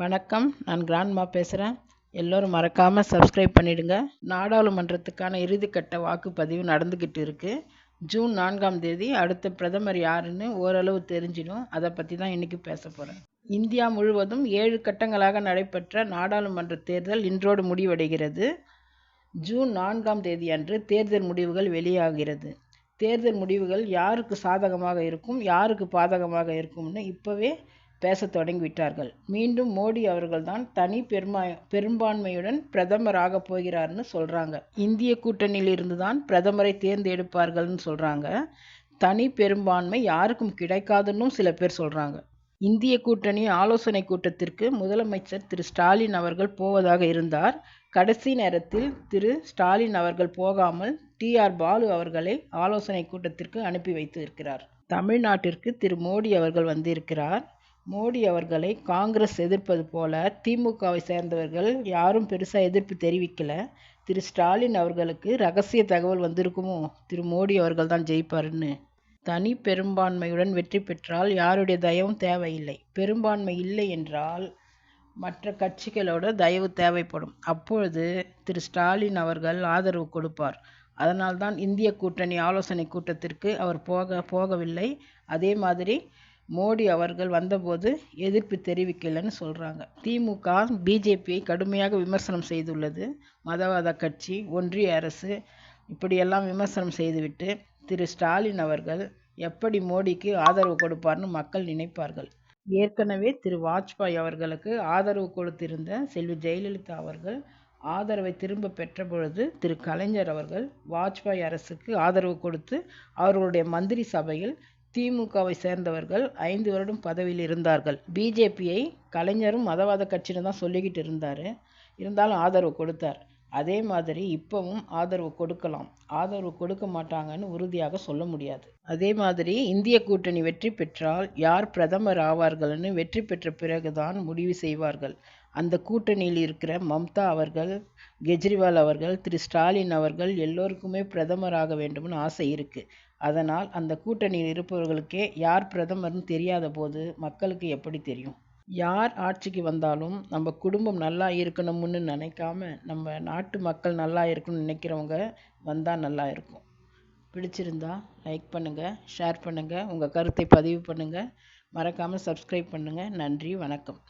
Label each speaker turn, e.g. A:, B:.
A: வணக்கம். நான் கிராண்ட்மா பேசுகிறேன் எல்லோரும் மறக்காமல் சப்ஸ்கிரைப் பண்ணிடுங்க. நாடாளுமன்றத்துக்கான இறுதிக்கட்ட வாக்குப்பதிவு நடந்துக்கிட்டு இருக்குது ஜூன் நான்காம் தேதி அடுத்த பிரதமர் யாருன்னு ஓரளவு தெரிஞ்சிடும். அதை பற்றி தான் இன்றைக்கி பேச போகிறேன் இந்தியா முழுவதும் ஏழு கட்டங்களாக நடைபெற்ற நாடாளுமன்ற தேர்தல் இன்றோடு முடிவடைகிறது. ஜூன் நான்காம் தேதி அன்று தேர்தல் முடிவுகள் வெளியாகிறது. தேர்தல் முடிவுகள் யாருக்கு சாதகமாக இருக்கும் யாருக்கு பாதகமாக இருக்கும்னு இப்போவே பேசத் தொடங்கிவிட்டார்கள். மீண்டும் மோடி அவர்கள்தான் தனி பெருமா பெரும்பான்மையுடன் பிரதமராக போகிறார்னு சொல்கிறாங்க இந்திய கூட்டணியில் இருந்து தான் பிரதமரை தேர்ந்தெடுப்பார்கள்னு சொல்கிறாங்க தனி பெரும்பான்மை யாருக்கும் கிடைக்காதுன்னு சில பேர் சொல்கிறாங்க இந்திய கூட்டணி ஆலோசனை கூட்டத்திற்கு முதலமைச்சர் திரு ஸ்டாலின் அவர்கள் போவதாக இருந்தார். கடைசி நேரத்தில் திரு ஸ்டாலின் அவர்கள் போகாமல் டி ஆர் பாலு அவர்களை ஆலோசனை கூட்டத்திற்கு அனுப்பி வைத்து இருக்கிறார் தமிழ்நாட்டிற்கு திரு மோடி அவர்கள் வந்திருக்கிறார். மோடி அவர்களை காங்கிரஸ் எதிர்ப்பது போல திமுகவை சேர்ந்தவர்கள் யாரும் பெருசாக எதிர்ப்பு தெரிவிக்கல. திரு ஸ்டாலின் அவர்களுக்கு ரகசிய தகவல் வந்திருக்குமோ? திரு மோடி அவர்கள் தான் ஜெயிப்பாருன்னு. தனி பெரும்பான்மையுடன் வெற்றி பெற்றால் யாருடைய தயவும் தேவையில்லை. பெரும்பான்மை இல்லை என்றால் மற்ற கட்சிகளோட தயவு தேவைப்படும். அப்பொழுது திரு ஸ்டாலின் அவர்கள் ஆதரவு கொடுப்பார். அதனால்தான் இந்திய கூட்டணி ஆலோசனை கூட்டத்திற்கு அவர் போக போகவில்லை. அதே மாதிரி மோடி அவர்கள் வந்தபோது எதிர்ப்பு தெரிவிக்கலைன்னு சொல்கிறாங்க திமுக பிஜேபியை கடுமையாக விமர்சனம் செய்துள்ளது. மதவாத கட்சி ஒன்றிய அரசு இப்படியெல்லாம் விமர்சனம் செய்துவிட்டு திரு ஸ்டாலின் அவர்கள் எப்படி மோடிக்கு ஆதரவு கொடுப்பார்னு மக்கள் நினைப்பார்கள். ஏற்கனவே திரு வாஜ்பாய் அவர்களுக்கு ஆதரவு கொடுத்திருந்த செல்வி ஜெயலலிதா அவர்கள் ஆதரவை திரும்ப பெற்ற பொழுது திரு கலைஞர் அவர்கள் வாஜ்பாய் அரசுக்கு ஆதரவு கொடுத்து அவர்களுடைய மந்திரி சபையில் திமுகவை சேர்ந்தவர்கள் ஐந்து வருடம் பதவியில் இருந்தார்கள். பிஜேபியை கலைஞரும் மதவாத கட்சின்னு தான் சொல்லிக்கிட்டு இருந்தார். இருந்தாலும் ஆதரவு கொடுத்தார். அதே மாதிரி இப்போவும் ஆதரவு கொடுக்கலாம். ஆதரவு கொடுக்க மாட்டாங்கன்னு உறுதியாக சொல்ல முடியாது. அதே மாதிரி இந்திய கூட்டணி வெற்றி பெற்றால் யார் பிரதமர் ஆவார்கள்னு வெற்றி பெற்ற பிறகுதான் முடிவு செய்வார்கள். அந்த கூட்டணியில் இருக்கிற மம்தா அவர்கள் கெஜ்ரிவால் அவர்கள் திரு ஸ்டாலின் அவர்கள் எல்லோருக்குமே பிரதமராக வேண்டும்னு ஆசை இருக்குது அதனால் அந்த கூட்டணியில் இருப்பவர்களுக்கே யார் பிரதமர்னு தெரியாத போது மக்களுக்கு எப்படி தெரியும்? யார் ஆட்சிக்கு வந்தாலும் நம்ம குடும்பம் நல்லா இருக்கணும்னு நினைக்காம நம்ம நாட்டு மக்கள் நல்லா இருக்கணும்னு நினைக்கிறவங்க வந்தால் நல்லா இருக்கும். பிடிச்சிருந்தா லைக் பண்ணுங்கள் ஷேர் பண்ணுங்கள் உங்கள் கருத்தை பதிவு பண்ணுங்கள் மறக்காமல் சப்ஸ்கிரைப் பண்ணுங்கள் நன்றி வணக்கம்.